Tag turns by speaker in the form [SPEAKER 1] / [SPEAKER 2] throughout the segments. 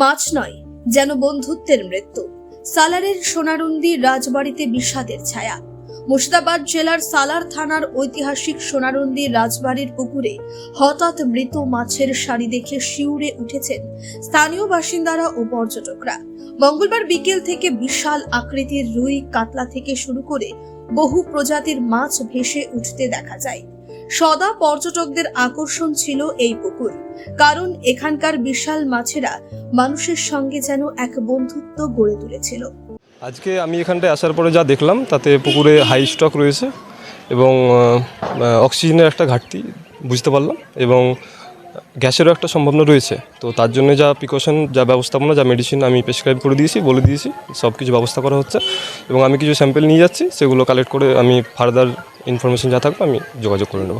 [SPEAKER 1] মাছ নয়, যেন বন্ধুত্বের মৃত্যু। সালারের সোনারুন্দি রাজবাড়িতে বিষাদের ছায়া। মুর্শিদাবাদ জেলার সালার থানার ঐতিহাসিক সোনারুন্দি রাজবাড়ির পুকুরে হঠাৎ মৃত মাছের সারি দেখে শিউরে উঠেছেন স্থানীয় বাসিন্দারা ও পর্যটকরা। মঙ্গলবার বিকেল থেকে বিশাল আকৃতির রুই কাতলা থেকে শুরু করে বহু প্রজাতির মাছ ভেসে উঠতে দেখা যায়। সদা পর্যটকদের আকর্ষণ ছিল এই পুকুর। কারণ এখানকার বিশাল মাছেরা মানুষের সঙ্গে যেন এক বন্ধুত্ব গড়ে তুলেছিল।
[SPEAKER 2] আজকে আমি এখানটায় আসার পরে যা দেখলাম, তাতে পুকুরে হাই স্টক রয়েছে এবং অক্সিজেনের একটা ঘাটতি, বুঝতে পারলাম। এবং গ্যাসেরও একটা সম্ভাবনা রয়েছে। তো তার জন্য যা প্রিকশন যা ব্যবস্থাপনা যা মেডিসিন আমি প্রেসক্রাইব করে দিয়েছি বলে দিয়েছি সব কিছু ব্যবস্থা করা হচ্ছে। এবং আমি কিছু স্যাম্পেল নিয়ে যাচ্ছি সেগুলো কালেক্ট করে আমি ফার্দার ইনফরমেশন যা থাকবে আমি যোগাযোগ করে নেব।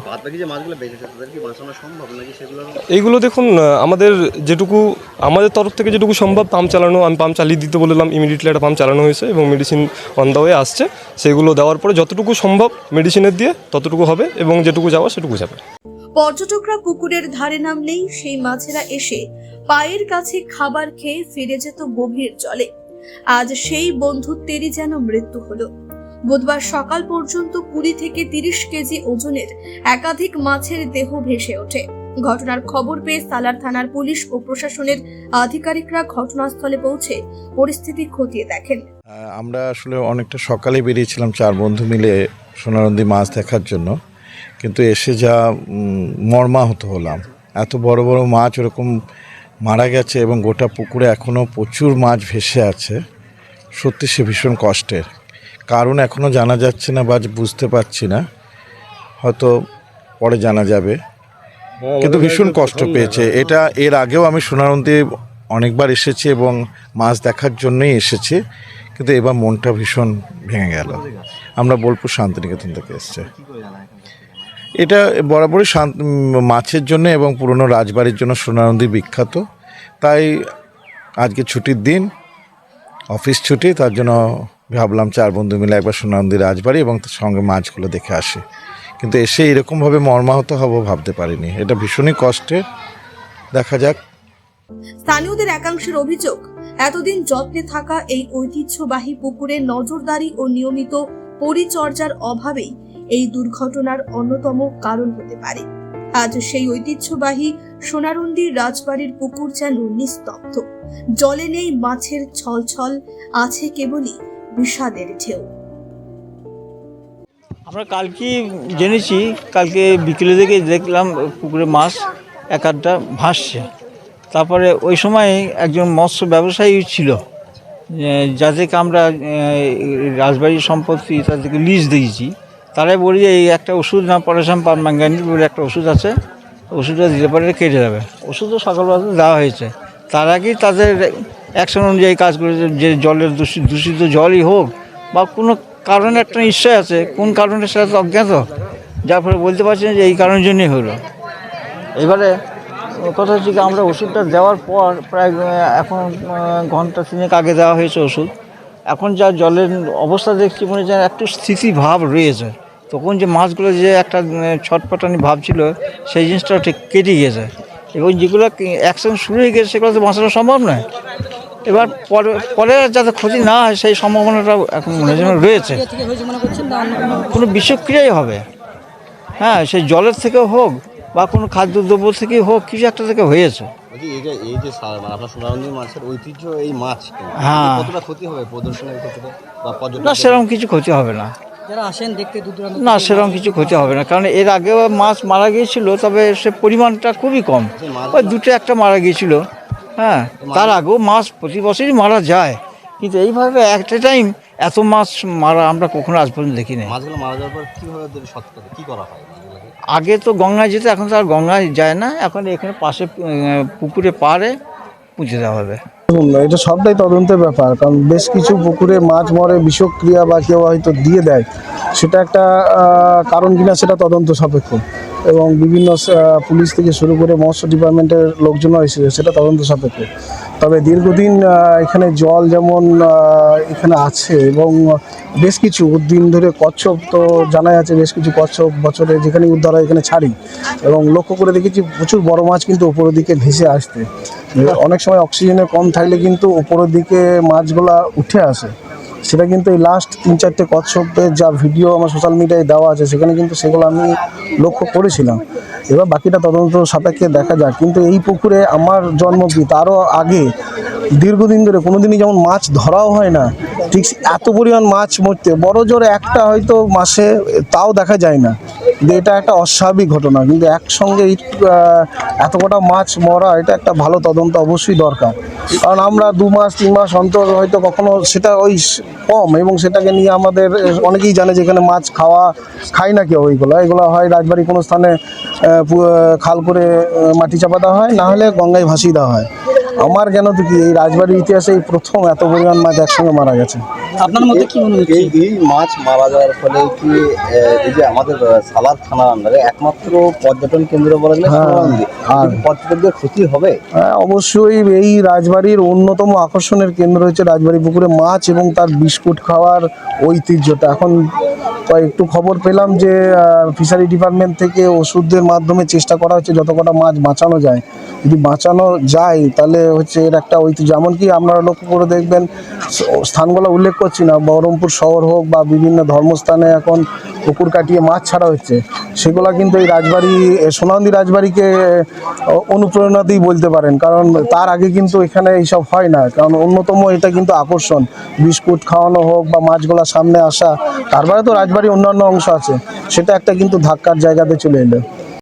[SPEAKER 2] এইগুলো দেখুন আমাদের যেটুকু আমাদের তরফ থেকে যেটুকু সম্ভব পাম্প চালানো আমি পাম্প চালিয়ে দিতে বললাম ইমিডিয়েটলি একটা পাম্প চালানো হয়েছে এবং মেডিসিন অন দ্য ওয়ে আসছে। সেগুলো দেওয়ার পরে যতটুকু সম্ভব মেডিসিনের দিয়ে ততটুকু হবে এবং যেটুকু যাওয়া সেটুকু যাবে।
[SPEAKER 1] পর্যটকরা পুকুরের ধারে নামলেই সেই মাছেরা এসে পায়ের কাছে খাবার খেয়ে ফিরে যেত গভীর জলে। আজ সেই বন্ধুত্বেরই যেন মৃত্যু হলো। বুধবার সকাল পর্যন্ত কুড়ি থেকে তিরিশ কেজি ওজনের একাধিক মাছের দেহ ভেসে ওঠে। ঘটনার খবর পেয়ে সালার থানার পুলিশ ও প্রশাসনের আধিকারিকরা ঘটনাস্থলে পৌঁছে পরিস্থিতি খতিয়ে দেখেন।
[SPEAKER 3] আমরা আসলে অনেকটা সকালে বেরিয়েছিলাম চার বন্ধু মিলে সোনারন্দি মাছ দেখার জন্য। কিন্তু এসে যা মর্মাহত হলাম। এত বড় বড় মাছ ওরকম মারা গেছে এবং গোটা পুকুরে এখনও প্রচুর মাছ ভেসে আছে। সত্যি সে ভীষণ কষ্টের। কারণ এখনও জানা যাচ্ছে না বা বুঝতে পারছি না। হয়তো পরে জানা যাবে। কিন্তু ভীষণ কষ্ট পেয়েছে। এটা এর আগেও আমি সোনারন্দি অনেকবার এসেছি এবং মাছ দেখার জন্যই এসেছি। কিন্তু এবার মনটা ভীষণ ভেঙে গেল। আমরা বোলপুর শান্তিনিকেতন থেকে এসছে। এটা বরাবরই মাছের জন্য এবং পুরনো রাজবাড়ির জন্য সোনারন্দি বিখ্যাত। তাই আজকে ছুটির দিন, অফিস ছুটি, তার জন্য ভাবলাম চার বন্ধু মিলে একবার সোনারন্দি রাজবাড়ি এবং তার সঙ্গে মাছগুলো দেখে আসি। কিন্তু এসে এরকমভাবে মর্মাহত হব ভাবতে পারিনি। এটা ভীষণই কষ্টের। দেখা যাক।
[SPEAKER 1] স্থানীয়দের একাংশের অভিযোগ, এতদিন যত্নে থাকা এই ঐতিহ্যবাহী পুকুরে নজরদারি ও নিয়মিত পরিচর্যার অভাবেই এই দুর্ঘটনার অন্যতম কারণ হতে পারে। আজ সেই ঐতিহ্যবাহী সোনারন্দি রাজবাড়ির পুকুর যেন নিস্তব্ধ। জলে নেই মাছের ছলছল, আছে কেবলই বিষাদের ঢেউ।
[SPEAKER 4] আমরা কালকে জেনেছি, কালকে বিকেলে দিকে দেখলাম পুকুরে মাছ এক আধটা ভাসছে। তারপরে ওই সময় একজন মৎস্য ব্যবসায়ী ছিল যাদেরকে আমরা রাজবাড়ির সম্পত্তি তাদেরকে লিজ দিয়েছি। তারাই বলি, এই একটা ওষুধ না, পটাশিয়াম পার ম্যাঙ্গানিজ বলে একটা ওষুধ আছে, ওষুধটা দিলে পরে কেটে যাবে। ওষুধও সকালবেলা দেওয়া হয়েছে। তার আগেই তাদের অ্যাকশন অনুযায়ী কাজ করেছে, যে জলের দূষিত দূষিত জলই হোক, বা কোনো কারণে একটা নিশ্চয় আছে। কোন কারণে সেটা তো অজ্ঞাত। যার ফলে বলতে পারছি যে এই কারণের জন্যই হলো। এবারে কথা হচ্ছে কি, আমরা ওষুধটা দেওয়ার পর প্রায় এখন ঘণ্টা তিনেক আগে দেওয়া হয়েছে ওষুধ। এখন যা জলের অবস্থা দেখছি, মনে হচ্ছে একটু স্থিতি ভাব রয়েছে। তখন যে মাছগুলো যে একটা ছটপটানি ভাব ছিল সেই জিনিসটা ঠিক কেটে গিয়েছে। এবং যেগুলো অ্যাকশন শুরু হয়ে গেছে সেগুলো তো বাঁচানো সম্ভব নয়। এবার পরে পরে যাতে ক্ষতি না হয় সেই সম্ভাবনাটা এখন মনে রয়েছে। কোনো বিষক্রিয়াই হবে। হ্যাঁ সেই জলের থেকে হোক বা কোনো খাদ্যদ্রব্য থেকে হোক কিছু একটা থেকে হয়েছে।
[SPEAKER 5] এই যে মানে আপনার সোনারন্দি মাছের ঐতিহ্য এই মাছ
[SPEAKER 4] হ্যাঁ।
[SPEAKER 5] কতটা ক্ষতি হবে প্রদর্শনের ক্ষেত্রে বা
[SPEAKER 4] না সেরকম কিছু ক্ষতি হবে না।
[SPEAKER 6] যারা আসেন দেখতে দূর দূরান্ত
[SPEAKER 4] না সেরকম কিছু ক্ষতি হবে না কারণ এর আগে মাছ মারা গিয়েছিল তবে সে পরিমাণটা খুবই কম। ওই দুটো একটা মারা গিয়েছিল। হ্যাঁ তার আগেও মাছ প্রতি বছরই মারা যায়। কিন্তু এইভাবে একটা টাইম এত মাছ মারা আমরা কখনো আজ পর্যন্ত দেখিনি।
[SPEAKER 5] মাছগুলো মারা যাওয়ার পর কীভাবে ওদের করা? হয়
[SPEAKER 4] আগে তো গঙ্গায় যেত এখন তো আর গঙ্গায় যায় না। এখন এখানে পাশে পুকুরে পাড়ে পুঁতে দেওয়া হবে।
[SPEAKER 7] এটা সবটাই তদন্তের ব্যাপার, কারণ বেশ কিছু পুকুরে মাছ মরে, বিষক্রিয়া বা কেউ হয়তো দিয়ে দেয়। সেটা একটা কারণ কিনা সেটা তদন্ত সাপেক্ষ। এবং বিভিন্ন পুলিশ থেকে শুরু করে মৎস্য ডিপার্টমেন্টের লোকজনও এসেছে সেটা তদন্ত সাপেক্ষ। তবে দীর্ঘদিন এখানে জল যেমন এখানে আছে এবং বেশ কিছু দিন ধরে কচ্ছপ তো জানা আছে, বেশ কিছু কচ্ছপ বছরে যেখানে উদ্ধার হয় এখানে ছাড়ি। এবং লক্ষ্য করে দেখেছি প্রচুর বড় মাছ কিন্তু উপরের দিকে ভেসে আসতে অনেক সময় অক্সিজেনের কম থাকলে কিন্তু উপরের দিকে মাছগুলা উঠে আসে। সেটা কিন্তু এই লাস্ট তিন চারটে কচ্ছপের যা ভিডিও আমার সোশ্যাল মিডিয়ায় দেওয়া আছে, সেখানে কিন্তু সেগুলো আমি লক্ষ্য করেছিলাম। এবার বাকিটা তদন্ত সাপেক্ষে দেখা যাক। কিন্তু এই পুকুরে আমার জন্ম কি তারও আগে, দীর্ঘদিন ধরে, কোনোদিনই যেমন মাছ ধরাও হয় না, ঠিক এত পরিমাণ মাছ মরতে, বড় জোরে একটা হয়তো মাসে, তাও দেখা যায় না। এটা একটা অস্বাভাবিক ঘটনা, কিন্তু একসঙ্গে এত কটা মাছ মরা, এটা একটা ভালো তদন্ত অবশ্যই দরকার। কারণ আমরা দু মাস, তিন মাস অন্তর হয়তো কখনো সেটা ওই কম, এবং সেটাকে নিয়ে আমাদের অনেকেই জানে যে এখানে মাছ খাওয়া, খায় না কেউ ওইগুলো এগুলো হয় রাজবাড়ি কোনো স্থানে খাল করে মাটি চাপা দেওয়া হয়, না হলে গঙ্গায় ভাসিয়ে দেওয়া হয়। আমার কেন তো কি এই রাজবাড়ির ইতিহাসে এই প্রথম এত পরিমাণ মাছ একসঙ্গে মারা গেছে?
[SPEAKER 6] আপনার মতে কি মনে হচ্ছে?
[SPEAKER 5] এই মাছ মারা যাওয়ার ফলে কি এই যে আমাদের আহ, সালার থানার আন্ডারে একমাত্র পর্যটন কেন্দ্র বলা গেলে
[SPEAKER 7] হ্যাঁ, আর-
[SPEAKER 5] কিন্তু পর্যটকদের ক্ষতি হবে?
[SPEAKER 7] হ্যাঁ, অবশ্যই এই রাজবাড়ির অন্যতম আকর্ষণের কেন্দ্র হচ্ছে রাজবাড়ি পুকুরে মাছ এবং তার বিস্কুট খাওয়ার ঐতিহ্যটা। এখন একটু খবর পেলাম যে ফিশারি ডিপার্টমেন্ট থেকে ওষুধের মাধ্যমে চেষ্টা করা হচ্ছে যত কটা মাছ বাঁচানো যায়। যদি বাঁচানো যায়, তাহলে হচ্ছে এর একটা ঐতিহ্য। যেমন কি আপনারা লক্ষ্য করে দেখবেন, স্থানগুলো উল্লেখ করছি না, বহরমপুর শহর হোক বা বিভিন্ন ধর্মস্থানে এখন পুকুর কাটিয়ে মাছ ছাড়া হচ্ছে। সেগুলো কিন্তু এই রাজবাড়ি সোনান্দি রাজবাড়িকে অনুপ্রেরণাতেই বলতে পারেন। কারণ তার আগে কিন্তু এখানে এইসব হয় না। কারণ অন্যতম এটা কিন্তু আকর্ষণ। বিস্কুট খাওয়ানো হোক বা মাছগুলা সামনে আসা, তারপরে তো রাজবাড়ির অন্যান্য অংশ আছে। সেটা একটা কিন্তু ধাক্কার জায়গাতে চলে এলো।